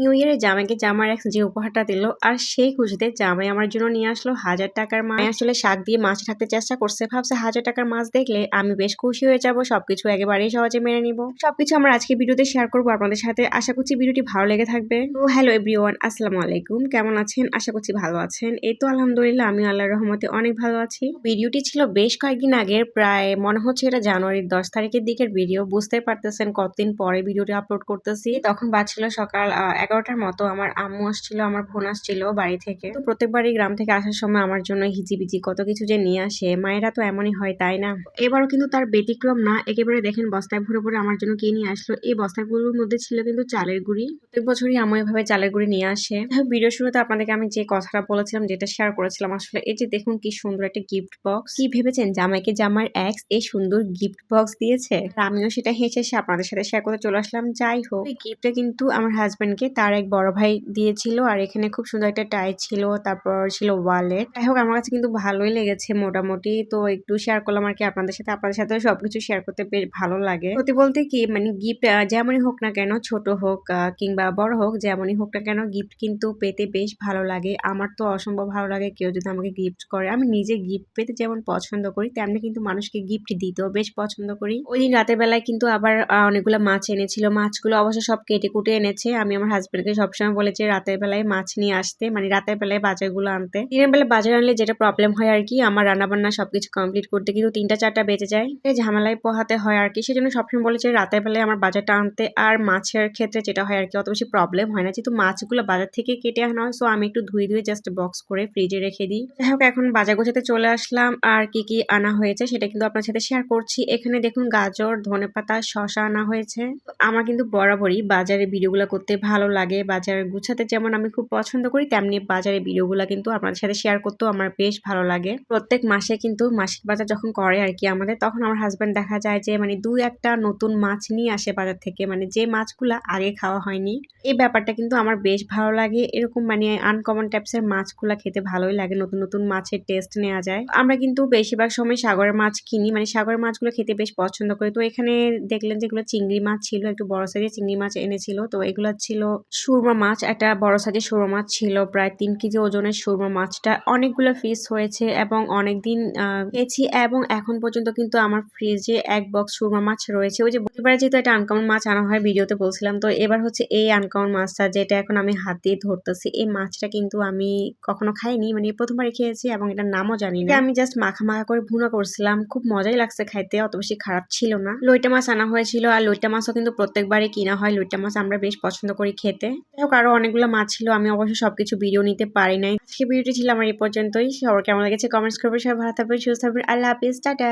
New ইয়ারে জামাইকে জামার এক্স যে উপহারটা দিল, আর সেই খুশিতে জামাই আমার জন্য নিয়ে আসলো হাজার টাকার মাছ। আসলে শাক দিয়ে মাছ থাকতে চেষ্টা করছে, ভাবছে হাজার টাকার মাছ দেখলে আমি বেশ খুশি হয়ে যাব, সবকিছু একেবারেই সহজে মেনে নিব। সবকিছু আমরা আজকে ভিডিওতে শেয়ার করব আপনাদের সাথে, আশা করছি ভিডিওটি ভালো লেগে থাকবে। তো হ্যালো এভরিওয়ান আসসালামু আলাইকুম, কেমন আছেন? আশা করছি ভালো আছেন। এই তো আলহামদুলিল্লাহ আমি আল্লাহর রহমতে অনেক ভালো আছি। ভিডিওটি ছিল বেশ কয়েকদিন আগের, প্রায় মনে হচ্ছে এটা জানুয়ারির দশ তারিখের দিকের ভিডিও বুঝতে পারতেছেন কতদিন পরে ভিডিওটি আপলোড করতেছি। তখন বাজছিল সকাল এগারোটার মতো আমার আম্মু আসছিল, আমার বোন আসছিল বাড়ি থেকে। তো প্রত্যেকবারই গ্রাম থেকে আসার সময় আমার জন্য হিজিবিজি, কত কিছু যে নিয়ে আসে, মায়েরা তো এমনই হয়, তাই না? এবারও কিন্তু তার ব্যতিক্রম না, একেবারে দেখেন বস্তায় ভরে ভরে আমার জন্য কে নিয়ে আসলো? এই বস্তাগুলোর মধ্যে ছিল কিন্তু চালের গুঁড়ি। প্রত্যেক বছরই আম্মু এভাবে চালের গুঁড়ি নিয়ে আসে। ভিডিও শুরুতে আপনাদেরকে আমি যে কথাটা বলেছিলাম, যেটা শেয়ার করেছিলাম আসলে, এই যে দেখুন কি সুন্দর একটা গিফট বক্স কি ভেবেছেন? জামাইকে জামার এক্স এই সুন্দর গিফট বক্স দিয়েছে? আমিও সেটা হেসে আপনাদের সাথে শেয়ার করতে চলে আসলাম। যাই হোক, এই গিফটটা কিন্তু আমার হাজবেন্ডকে তার এক বড় ভাই দিয়েছিল আর এখানে খুব সুন্দর একটা টাই ছিল, তারপর ছিল ওয়ালেট যাই হোক, আমার কাছে কিন্তু ভালোই লেগেছে মোটামুটি। তো একটু শেয়ার করলাম আর কি আপনাদের সাথে। আপনাদের সাথে সবকিছু শেয়ার করতে বেশ ভালো লাগে। সত্যি বলতে কি মানে গিফট যেমনই হোক না কেন, ছোট হোক কিংবা বড় হোক, যেমনই হোক না কেন গিফট কিন্তু পেতে বেশ ভালো লাগে। আমার তো অসম্ভব ভালো লাগে কেউ যদি আমাকে গিফট করে। আমি নিজে গিফট পেতে যেমন পছন্দ করি, তেমনি কিন্তু মানুষকে গিফট দিতেও বেশ পছন্দ করি। ওই দিন রাতের বেলায় কিন্তু আবার অনেকগুলো মাছ এনেছিল। মাছগুলো অবশ্য সব কেটে কুটে এনেছে। আমি আমার হাজবেন্ডকে সবসময় বলেছি রাতের বেলায় মাছ নিয়ে আসতে মানে রাতের বেলায় বাজারগুলো আনতে। দিনের বেলা বাজার আনলে যেটা প্রবলেম হয় আর কি, আমার রান্না বান্না সবকিছু কমপ্লিট করতে কিন্তু তিনটা চারটা বেজে যায়। ঝামেলায় পোহাতে হয় আর কি, সেজন্য সবসময় বলেছে রাতের বেলায় আমার বাজারটা আনতে আর মাছের ক্ষেত্রে যেটা হয় আর কি, অত বেশি প্রবলেম হয় না। যেহেতু মাছগুলো বাজার থেকে কেটে আনা হয় সো আমি একটু ধুয়ে ধুয়ে জাস্ট বক্স করে ফ্রিজে রেখে দিই। যাই হোক, এখন বাজার গোছাতে চলে আসলাম। আর কি কি আনা হয়েছে সেটা কিন্তু আপনার সাথে শেয়ার করছি। এখানে দেখুন গাজর, ধনেপাতা শশা আনা হয়েছে। আমার কিন্তু বরাবরই বাজারে ভিডিওগুলো করতে ভালো লাগে, বাজার গুছাতে যেমন আমি খুব পছন্দ করি, তেমনি বাজারে ভিডিওগুলো কিন্তু আপনাদের সাথে শেয়ার করতেও আমার বেশ ভালো লাগে। প্রত্যেক মাসে কিন্তু মাসিক বাজার যখন করে আর কি আমাদের, তখন আমার হাজব্যান্ড দেখা যায় যে মানে দু একটা নতুন মাছ নিয়ে আসে বাজার থেকে মানে যে মাছগুলো আগে খাওয়া হয়নি। এই ব্যাপারটা কিন্তু আমার বেশ ভালো লাগে। এরকম মানে আনকমন টাইপসের মাছগুলো খেতে ভালোই লাগে, নতুন নতুন মাছের টেস্ট নেওয়া যায়। আমরা কিন্তু বেশিরভাগ সময় সাগরের মাছ কিনি মানে সাগরের মাছগুলো খেতে বেশ পছন্দ করি। তো এখানে দেখলেন যেগুলো চিংড়ি মাছ ছিল, একটু বড় সাইজের চিংড়ি মাছ এনেছিল। তো এগুলো ছিল সুরমা মাছ, একটা বড় সাইজের সুরমা মাছ ছিল, প্রায় তিন কেজি ওজনের সুরমা মাছটা। অনেকগুলো পিস হয়েছে এবং অনেকদিন খেয়েছি এবং এখন পর্যন্ত কিন্তু আমার ফ্রিজে এক বক্স সুরমা মাছ রয়েছে। ওই যে এবারে যেহেতু একটা আনকমন মাছ আনা হয় ভিডিওতে বলছিলাম, তো এবার হচ্ছে এই আনকমন মাছটা যেটা এখন আমি হাত দিয়ে ধরতেছি, এই মাছটা কিন্তু আমি কখনো খাইনি মানে প্রথমবার খেয়েছি এবং এটার নামও জানি না। আমি জাস্ট মাখা মাখা করে ভুনা করছিলাম, খুব মজাই লাগছে খাইতে, অত বেশি খারাপ ছিল না। লইটা মাছ আনা হয়েছিল, আর লইটা মাছও কিন্তু প্রত্যেকবারই কিনা হয়। লইটা মাছ আমরা বেশ পছন্দ করি খেতে। যাই হোক অনেকগুলো মাছ ছিল, আমি অবশ্য সবকিছু ভিডিও নিতে পারি নাই। আজকে ভিডিওটি ছিল আমার এই পর্যন্তই। সবার কেমন লেগেছে কমেন্টস করবে সবাই ভালো থাকবেন, সুস্থ থাকবেন। আল্লাহ হাফিজ, টাটা।